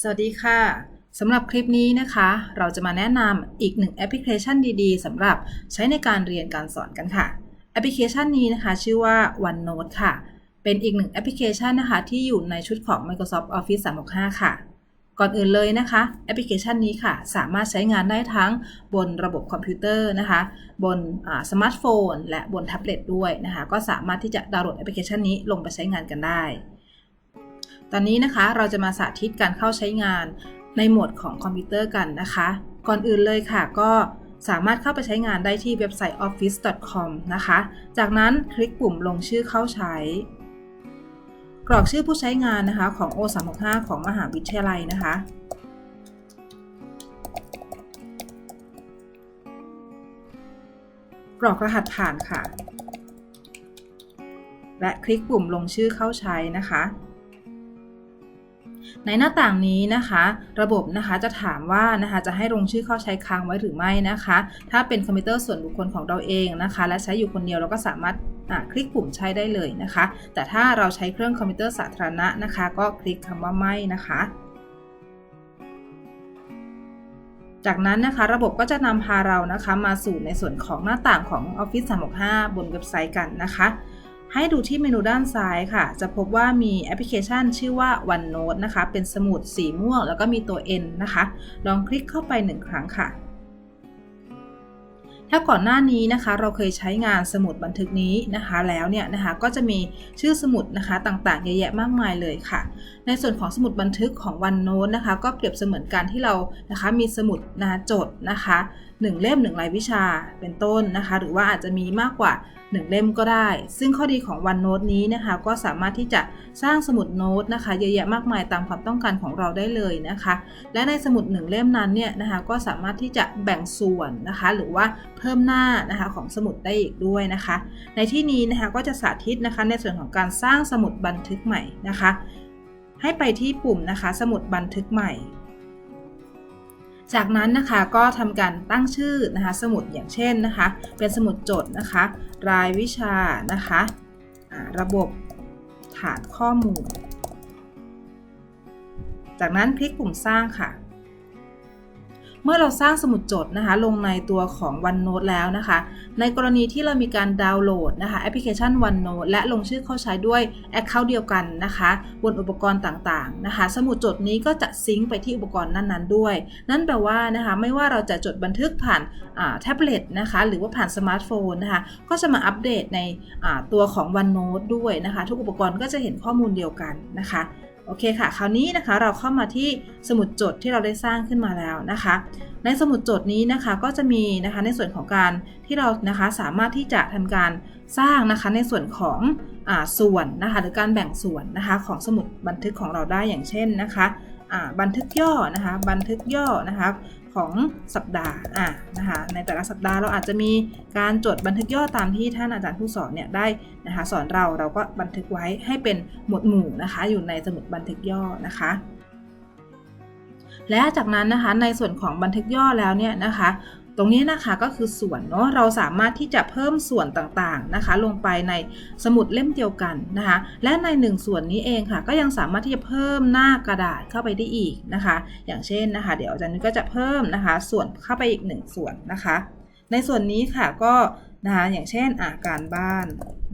สวัสดีค่ะสำหรับคลิปนี้นะคะ เราจะมาแนะนำอีกหนึ่งแอปพลิเคชันดีๆสำหรับใช้ในการเรียนการสอนกันค่ะ แอปพลิเคชันนี้นะคะ ชื่อว่า OneNote ค่ะ เป็นอีกหนึ่งแอปพลิเคชันนะคะ ที่อยู่ในชุดของ Microsoft Office 365 ค่ะ ก่อนอื่นเลยนะคะ แอปพลิเคชันนี้ค่ะ สามารถใช้งานได้ทั้งบนระบบคอมพิวเตอร์นะคะ บนสมาร์ทโฟน และบนแท็บเล็ตด้วยนะคะ ก็สามารถที่จะดาวน์โหลดแอปพลิเคชันนี้ลงไปใช้งานกันได้ อนนี้นะคะเราจะมาสาธิตการเข้าใช้งานในโหมดของคอมพิวเตอร์กันนะคะ ก่อนอื่นเลยค่ะก็สามารถเข้าไปใช้งานได้ที่เว็บไซต์ office.com นะคะ จากนั้นคลิกปุ่มลงชื่อเข้าใช้ กรอกชื่อผู้ใช้งานนะคะของ O365 ของมหาวิทยาลัยนะคะ กรอกรหัสผ่านค่ะ และคลิกปุ่มลงชื่อเข้าใช้นะคะ ในหน้าต่างนี้นะคะ ระบบนะคะจะถามว่านะคะจะให้ลงชื่อเข้าใช้ค้างไว้หรือไม่นะคะ ถ้าเป็นคอมพิวเตอร์ส่วนบุคคลของเราเองนะคะ และใช้อยู่คนเดียวเราก็สามารถคลิกปุ่มใช้ได้เลยนะคะ แต่ถ้าเราใช้เครื่องคอมพิวเตอร์สาธารณะนะคะ ก็คลิกคำว่าไม่นะคะจากนั้นนะคะระบบก็จะนำพาเรานะคะมาสู่ในส่วนของหน้าต่างของ Office 365 บนเว็บไซต์กันนะคะ ให้ดูที่เมนูด้านซ้ายค่ะ จะพบว่ามีแอปพลิเคชันชื่อว่า OneNote นะคะ เป็นสมุดสีม่วง แล้วก็มีตัว N นะคะ ลองคลิกเข้าไปหนึ่งครั้งค่ะ ถ้าก่อนหน้านี้นะคะ เราเคยใช้งานสมุดบันทึกนี้นะคะ แล้วเนี่ยนะคะ ก็จะมีชื่อสมุดนะคะต่างๆ เยอะแยะมากมายเลยค่ะ ในส่วนของสมุดบันทึกของ OneNote นะคะ ก็เปรียบเสมือนการที่เรานะคะ มีสมุดนะจดนะคะ1 เล่ม 1 รายวิชาเป็นต้นนะคะ หรือว่าอาจจะมีมากกว่า 1 เล่มก็ได้ ซึ่งข้อดีของ OneNote นี้นะคะ ก็สามารถที่จะสร้างสมุดโน้ตนะคะเยอะแยะมากมายตามความต้องการของเราได้เลยนะคะ และในสมุด 1 เล่มนั้นเนี่ยนะคะก็สามารถที่จะแบ่งส่วนนะคะ หรือว่าเพิ่มหน้านะคะของสมุดได้อีกด้วยนะคะ ในที่นี้นะคะก็จะสาธิตนะคะในส่วนของการสร้างสมุดบันทึกใหม่นะคะ ให้ไปที่ปุ่มนะคะ สมุดบันทึกใหม่ จากนั้นนะคะก็ทำการตั้งชื่อนะคะ สมุดอย่างเช่นนะคะ เป็นสมุดจดนะคะ รายวิชานะคะระบบฐานข้อมูล จากนั้นคลิกปุ่มสร้างค่ะ เมื่อเราสร้างสมุดจดนะคะ ลงในตัวของ OneNote แล้วนะคะ ในกรณีที่เรามีการดาวน์โหลดนะคะแอปพลิเคชัน OneNote และลงชื่อเข้าใช้ด้วย Account เดียวกันนะคะบนอุปกรณ์ต่างๆนะคะ สมุดจดนี้ก็จะซิงก์ไปที่อุปกรณ์นั้นๆด้วย นั่นแปลว่านะคะไม่ว่าเราจะจดบันทึกผ่านแท็บเล็ตนะคะหรือว่าผ่านสมาร์ทโฟนนะคะก็จะมาอัปเดตในตัวของ OneNote ด้วยนะคะ ทุกอุปกรณ์ก็จะเห็นข้อมูลเดียวกันนะคะ โอเคค่ะ คราวนี้นะคะเราเข้ามาที่สมุดจดที่เราได้สร้างขึ้นมาแล้วนะคะ ในสมุดจดนี้นะคะก็จะมีนะคะในส่วนของการที่เรานะคะสามารถที่จะทำการสร้างนะคะในส่วนของอส่วนนะคะหรือการแบ่งส่วนนะคะของสมุดบันทึกของเราได้อย่างเช่นนะคะบันทึกย่อนะคะบันทึกย่อนะคะ ของสัปดาห์อะนะคะในแต่ละสัปดาห์เราอาจจะมีการจดบันทึกย่อตามที่ท่านอาจารย์ผู้สอนเนี่ยได้นะคะสอนเราเราก็บันทึกไว้ให้เป็นหมวดหมู่นะคะอยู่ในสมุดบันทึกย่อนะคะและจากนั้นนะคะในส่วนของบันทึกย่อแล้วเนี่ยนะคะ ตรงนี้นะคะก็คือส่วนเนาะเราสามารถที่จะเพิ่มส่วนต่างๆนะคะ ลงไปในสมุดเล่มเดียวกันนะคะ และใน 1 ส่วนนี้เองค่ะ ก็ยังสามารถที่จะเพิ่มหน้ากระดาษเข้าไปได้อีกนะคะ อย่างเช่นนะคะ เดี๋ยวอาจารย์นุ้ยก็จะเพิ่มนะคะ ส่วนเข้าไปอีก 1 ส่วนนะคะ ในส่วนนี้ค่ะก็นะคะอย่างเช่นอาการบ้าน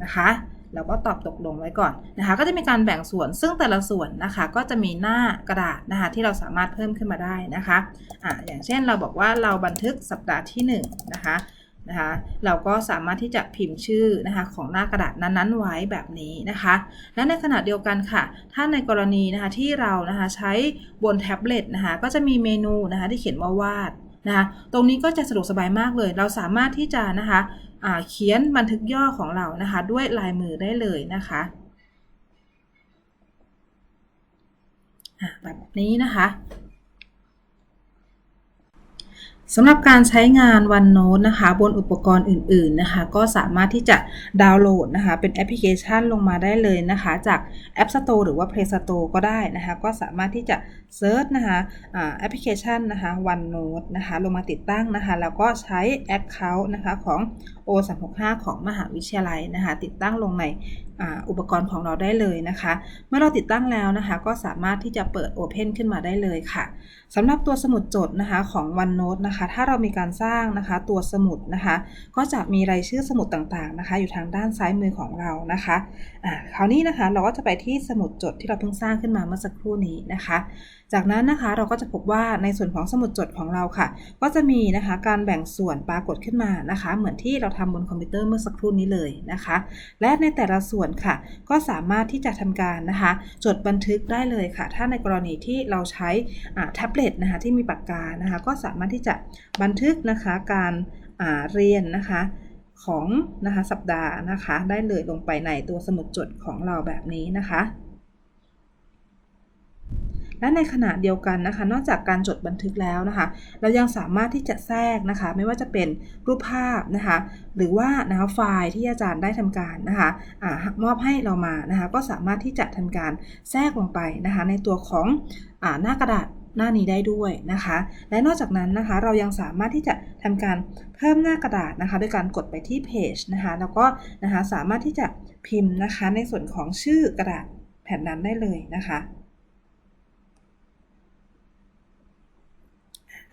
นะคะ เราก็ตอบตกลงไว้ก่อนนะคะ ก็จะมีการแบ่งส่วนซึ่งแต่ละส่วนนะคะ ก็จะมีหน้ากระดาษนะคะที่เราสามารถเพิ่มขึ้นมาได้นะคะอ่าอย่างเช่นเราบอกว่าเราบันทึกสัปดาห์ที่1นะคะนะคะเราก็สามารถที่จะพิมพ์ชื่อนะคะของหน้ากระดาษนั้นๆไว้แบบนี้นะคะ และในขณะเดียวกันค่ะ ถ้าในกรณีนะคะที่เรานะคะใช้บนแท็บเล็ตนะคะก็จะมีเมนูนะคะที่เขียนว่าวาดนะคะตรงนี้ก็จะสะดวกสบายมากเลย เราสามารถที่จะนะคะ เขียนบันทึกย่อของเรานะคะ ด้วยลายมือได้เลยนะคะแบบนี้นะคะสำหรับการใช้งาน OneNote นะคะ บนอุปกรณ์อื่น ๆนะคะ ก็สามารถที่จะดาวน์โหลดนะคะ เป็นแอปพลิเคชันลงมาได้เลยนะคะ จาก App Store หรือว่า Play Store ก็ได้นะคะ ก็สามารถที่จะ เซิร์ชนะคะแอปพลิเคชันนะคะ OneNote นะคะลงมาติดตั้งนะคะ แล้วก็ใช้ Account นะคะของ O365 ของมหาวิทยาลัยนะคะ ติดตั้งลงในอ,อุปกรณ์ของเราได้เลยนะคะ เมื่อเราติดตั้งแล้วนะคะ ก็สามารถที่จะเปิด Open ขึ้นมาได้เลยค่ะสำหรับตัวสมุดจดนะคะของ OneNote นะคะ ถ้าเรามีการสร้างนะคะตัวสมุดนะคะ ก็จะมีรายชื่อสมุดต่างๆนะคะ อยู่ทางด้านซ้ายมือของเรานะคะอ่าคราวนี้นะคะเราก็จะไปที่สมุดจดที่เราเพิ่งสร้างขึ้นมาเมื่อสักครู่นี้นะคะ จากนั้นนะคะเราก็จะพบว่าในส่วนของสมุดจดของเราค่ะ ก็จะมีนะคะการแบ่งส่วนปรากฏขึ้นมานะคะ เหมือนที่เราทำบนคอมพิวเตอร์เมื่อสักครู่นี้เลยนะคะ และในแต่ละส่วนค่ะ ก็สามารถที่จะทำการนะคะ จดบันทึกได้เลยค่ะ ถ้าในกรณีที่เราใช้แท็บเล็ตนะคะที่มีปากกานะคะ ก็สามารถที่จะบันทึกนะคะการเรียนนะคะของนะคะสัปดาห์นะคะ ได้เลยลงไปในตัวสมุดจดของเราแบบนี้นะคะ และในขณะเดียวกันนะคะ นอกจากการจดบันทึกแล้วนะคะ เรายังสามารถที่จะแทรกนะคะ ไม่ว่าจะเป็นรูปภาพนะคะ หรือว่านะคะไฟล์ที่อาจารย์ได้ทำการนะคะอามอบให้เรามานะคะ ก็สามารถที่จะทำการแทรกลงไปนะคะ ในตัวของอหน้ากระดาษหน้านี้ได้ด้วยนะคะ และนอกจากนั้นนะคะ เรายังสามารถที่จะทำการเพิ่มหน้ากระดาษนะคะ ด้วยการกดไปที่เพจนะคะ แล้วก็นะคะสามารถที่จะพิมพ์นะคะ ในส่วนของชื่อกระดาษแผ่นนั้นได้เลยนะคะ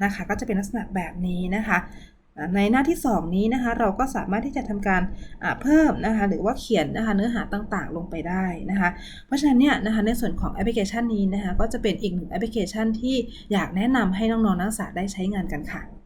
นะคะ ก็จะเป็นลักษณะแบบนี้นะคะ ในหน้าที่ 2 นี้นะคะ เราก็สามารถที่จะทำการเพิ่มนะคะ หรือว่าเขียนนะคะเนื้อหาต่างๆ ลงไปได้นะคะ เพราะฉะนั้นเนี่ยนะคะในส่วนของแอปพลิเคชันนี้นะคะ ก็จะเป็นอีกหนึ่งแอปพลิเคชันที่อยากแนะนำให้น้องๆนักศึกษาได้ใช้งานกันค่ะ